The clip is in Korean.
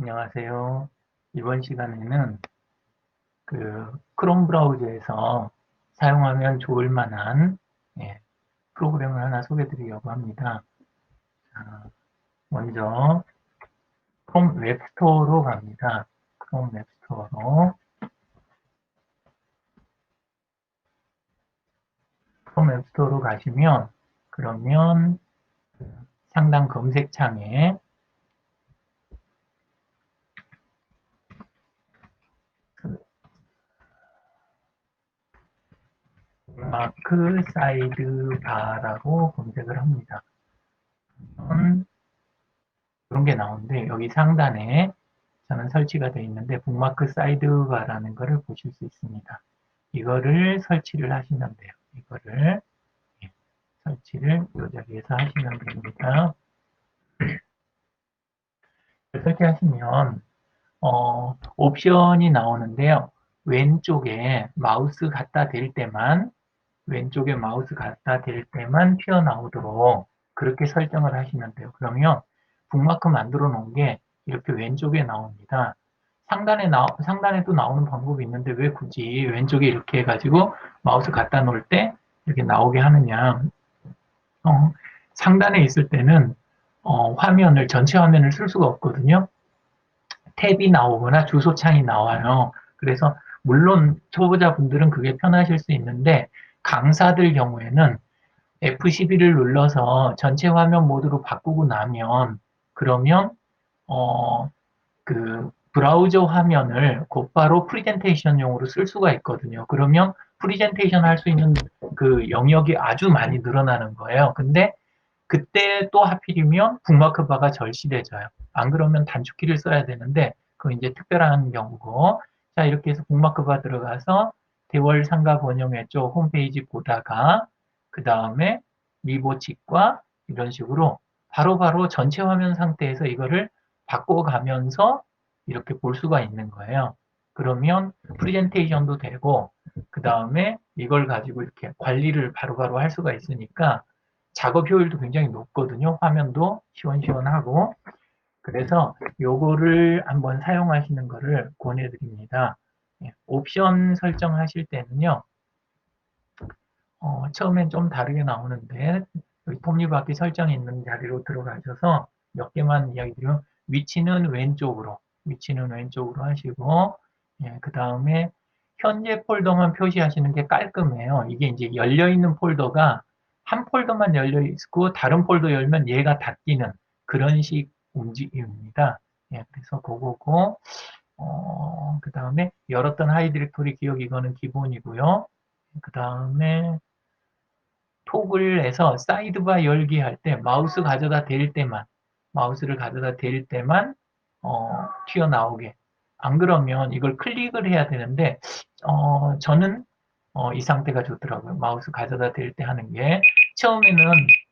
안녕하세요. 이번 시간에는 그 크롬 브라우저에서 사용하면 좋을 만한 예, 프로그램을 하나 소개해 드리려고 합니다. 자, 먼저 크롬 웹스토어로 갑니다. 크롬 웹스토어로 크롬 웹스토어로 가시면 그러면 그 상단 검색창에 마크 사이드 바라고 검색을 합니다. 음, 그런 게 나오는데 여기 상단에 저는 설치가 되어 있는데 북마크 사이드 바라는 것을 보실 수 있습니다. 이거를 설치를 하시면 돼요. 이거를 예, 설치를 이 자리에서 하시면 됩니다. 설치하시면 어, 옵션이 나오는데요. 왼쪽에 마우스 갖다 댈 때만 왼쪽에 마우스 갖다 댈 때만 튀어나오도록 그렇게 설정을 하시면 돼요. 그러면 북마크 만들어 놓은 게 이렇게 왼쪽에 나옵니다. 상단에 나, 상단에도 나오는 방법이 있는데 왜 굳이 왼쪽에 이렇게 해가지고 마우스 갖다 놓을 때 이렇게 나오게 하느냐. 어, 상단에 있을 때는 어, 화면을, 전체 화면을 쓸 수가 없거든요. 탭이 나오거나 주소창이 나와요. 그래서 물론 초보자분들은 그게 편하실 수 있는데 강사들 경우에는 F12를 눌러서 전체 화면 모드로 바꾸고 나면 그러면 어, 그 브라우저 화면을 곧바로 프리젠테이션용으로 쓸 수가 있거든요. 그러면 프리젠테이션 할 수 있는 그 영역이 아주 많이 늘어나는 거예요. 근데 그때 또 하필이면 북마크 바가 절실해져요. 안 그러면 단축키를 써야 되는데 그 이제 특별한 경우고 자 이렇게 해서 북마크 바 들어가서 대월 상가 번영회 쪽 홈페이지 보다가 그 다음에 미보칙과 이런 식으로 바로바로 바로 전체 화면 상태에서 이거를 바꿔가면서 이렇게 볼 수가 있는 거예요. 그러면 프리젠테이션도 되고 그 다음에 이걸 가지고 이렇게 관리를 바로바로 바로 할 수가 있으니까 작업 효율도 굉장히 높거든요. 화면도 시원시원하고 그래서 요거를 한번 사용하시는 것을 권해드립니다. 예, 옵션 설정하실 때는요. 어, 처음엔 좀 다르게 나오는데 톱니바퀴 설정 있는 자리로 들어가셔서 몇 개만 이야기 드리면 위치는 왼쪽으로 위치는 왼쪽으로 하시고 예, 그 다음에 현재 폴더만 표시하시는 게 깔끔해요. 이게 이제 열려있는 폴더가 한 폴더만 열려 있고 다른 폴더 열면 얘가 닫히는 그런 식 움직임입니다. 예, 그래서 그거고 어, 그 다음에 열었던 하이 디렉토리 기억 이거는 기본이고요. 그 다음에 톡을 해서 사이드바 열기 할 때 마우스 가져다 댈 때만 마우스를 가져다 댈 때만 어, 튀어나오게 안 그러면 이걸 클릭을 해야 되는데 어, 저는 어, 이 상태가 좋더라고요. 마우스 가져다 댈 때 하는 게 처음에는 예